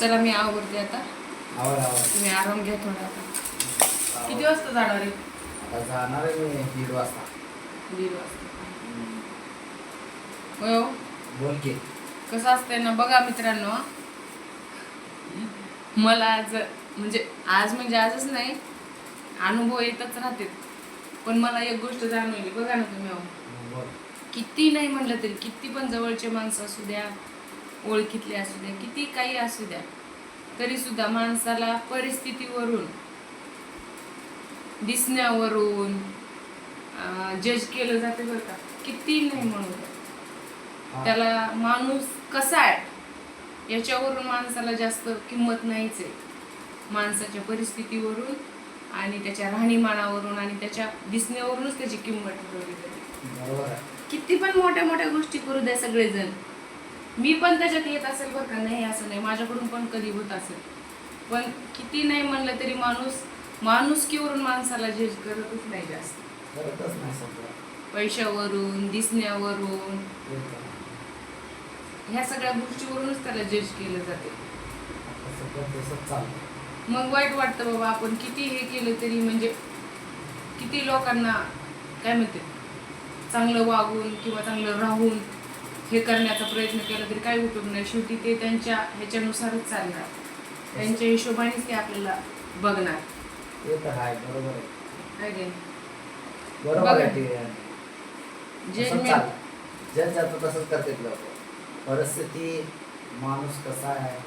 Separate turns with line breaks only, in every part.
चला मी आवडते आता.
आवर आवर.
तुम्ही आराम घ्या थोडा आता. किती वाजता जाणार आहे?
आता जाणार आहे मी दीड वाजता.
दीड वाजता. होय हो?
बोल की.
कसं असतंय ना बघा मित्रांनो मला आज म्हणजे आज म्हणजे आजच नाही अनुभव येतच राहते. पण मला एक गोष्ट जाणवली बघा ना तुम्ही अहो.
बोल.
किती नाही म्हणलं तरी किती पण जवळचे माणसं असू द्या ओळखीतले असू द्या किती काही असू द्या तरी सुद्धा माणसाला परिस्थितीवरून दिसण्यावरून जज केलं जाते बरं का. किती नाही म्हणू द्या.
हा.
त्याला माणूस कसा आहे याच्यावरून माणसाला जास्त किंमत नाहीच आहे. माणसाच्या परिस्थितीवरून आणि त्याच्या राहणीमानावरून आणि त्याच्या दिसण्यावरूनच त्याची किंमत ठरवली जाते. किती पण मोठ्या मोठ्या गोष्टी करू द्या सगळेजण. मी पण त्याच्यात येत असेल बरं का नाही असं नाही. माझ्याकडून पण कधी होत असेल. पण किती नाही म्हणलं तरी माणूस माणुसकीवरून माणसाला जज करतच नाही जास्त. पैशावरून दिसण्यावरून. ह्या सगळ्या गोष्टीवरूनच त्याला जज केलं जाते. मग वाईट वाटतं बाबा आपण किती हे केलं तरी म्हणजे किती लोकांना काय म्हणते चांगलं वागून किंवा चांगलं राहून हे करण्याचा प्रयत्न केला तरी काही उपयोग नाही. शेवटी ते त्यांच्या ह्याच्यानुसारच चालणार. त्यांच्या हिशोबानेच ते आपल्याला बघणार.
ते तर आहे बरोबर आहे.
काय
बरोबर. आहे ते.
जे
तसंच
मी-
लोक. परिस्थिती माणूस कसा आहे?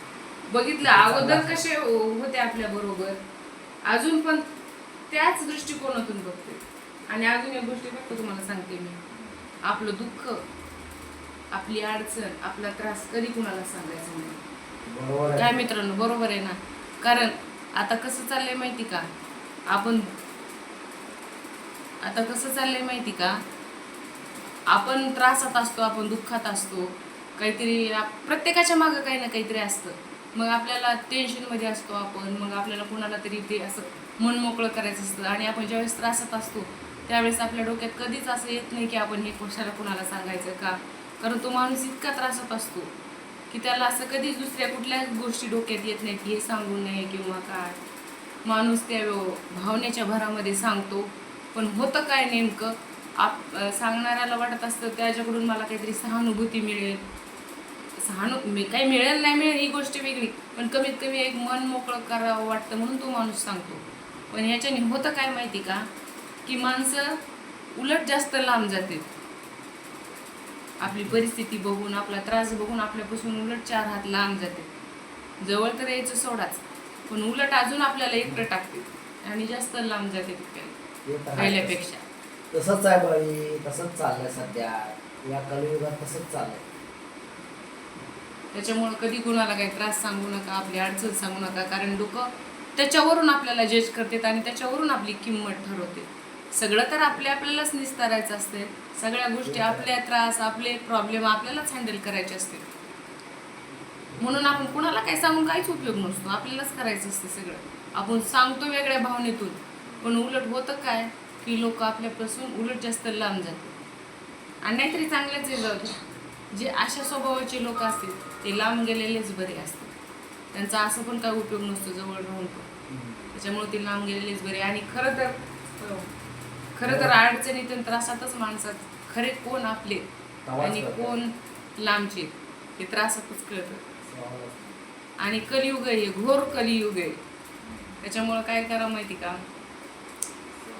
बघितलं अगोदर कसे होते आपल्या बरोबर. अजून पण त्याच दृष्टिकोनातून बघते. आणि अजून एक गोष्टी फक्त तुम्हाला सांगते मी. आपलं दुःख आपली अडचण आपला त्रास कधी कुणाला सांगायचा नाही. काय मित्रांनो बरोबर आहे ना? कारण आता कसं चाललंय माहिती का? आपण आता कसं चाललंय माहिती का? आपण त्रासात असतो आपण दुःखात असतो. काहीतरी प्रत्येकाच्या मागं काही ना काहीतरी असतं. मग आपल्याला टेन्शनमध्ये असतो आपण मग आपल्याला कोणाला तरी ते असं मन मोकळं करायचं असतं. आणि आपण ज्यावेळेस त्रासात असतो त्यावेळेस आपल्या डोक्यात कधीच असं येत नाही की आपण हे कशाला कोणाला सांगायचं का? कारण तो माणूस इतका त्रासात असतो की त्याला असं कधीच दुसऱ्या कुठल्याच गोष्टी डोक्यात येत नाहीत हे सांगू नये किंवा काय. माणूस त्या भावनेच्या भरामध्ये सांगतो. पण होतं काय नेमकं? आप सांगणाऱ्याला वाटत असतं त्याच्याकडून मला काहीतरी सहानुभूती मिळेल. सहानु मी काही मिळेल नाही मिळेल ही गोष्ट वेगळी. पण कमीत कमी एक मन मोकळं करावं वाटतं म्हणून तो माणूस सांगतो. पण ह्याच्याने होतं काय माहिती का? की माणसं उलट जास्त लांब जाते आपली परिस्थिती बघून आपला त्रास बघून आपल्यापासून उलट चार हात लांब जाते. जवळ तर यायचं सोडाच पण उलट अजून आपल्याला एकटं टाकते आणि जास्त लांब जाते. पहिल्यापेक्षा.
तसंच आहे बळी तसंच चाललंय सध्या. या कलियुगात तसंच चाललंय.
त्याच्यामुळं कधी कुणाला काही त्रास सांगू नका आपली अडचण सांगू नका कारण लोक त्याच्यावरून आपल्याला जज करतात आणि त्याच्यावरून आपली किंमत ठरवते. सगळं तर आपल्या आपल्यालाच निस्तारायचं असते. सगळ्या गोष्टी आपल्या त्रास आपले प्रॉब्लेम आपल्यालाच हँडल करायचे असते. म्हणून आपण कुणाला काही सांगून काहीच उपयोग नसतो. आपल्यालाच करायचं असते सगळं. आपण सांगतो वेगळ्या भावनेतून. पण उलट होतं काय? की लोक आपल्यापासून उलट जास्त लांब जातात. आणि नाहीतरी चांगलेच आहे जाऊ. जे अशा स्वभावाचे लोक असतील ते लांब गेलेलेच बरे असतात त्यांचा असं पण काय उपयोग नसतो जवळ राहून पण. त्याच्यामुळे ते लांब गेलेलेच बरे. आणि खरं तर खरं तर अडचणीत आणि त्रासातच माणसात. खरे कोण आपले? आणि. कोण लांबचे? हे त्रासातच कळतं. आणि कलियुग आहे घोर कलियुग आहे. त्याच्यामुळं काय करा माहिती का?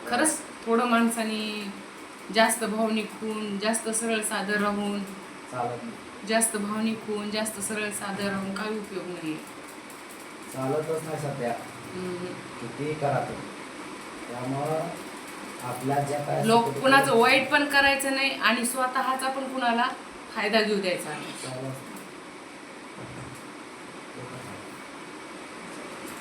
खरंच थोडं माणसाने जास्त भावनिक होऊन जास्त सरळ साधं राहून जास्त भावनिक होऊन जास्त सरळ साधं राहून काही उपयोग नाही
चालतच नाही सध्या. किती करा तुम्ही. त्यामुळं
लोक कुणाचं वाईट पण करायचं नाही आणि स्वतःचा पण कुणाला फायदा घेऊ द्यायचा नाही.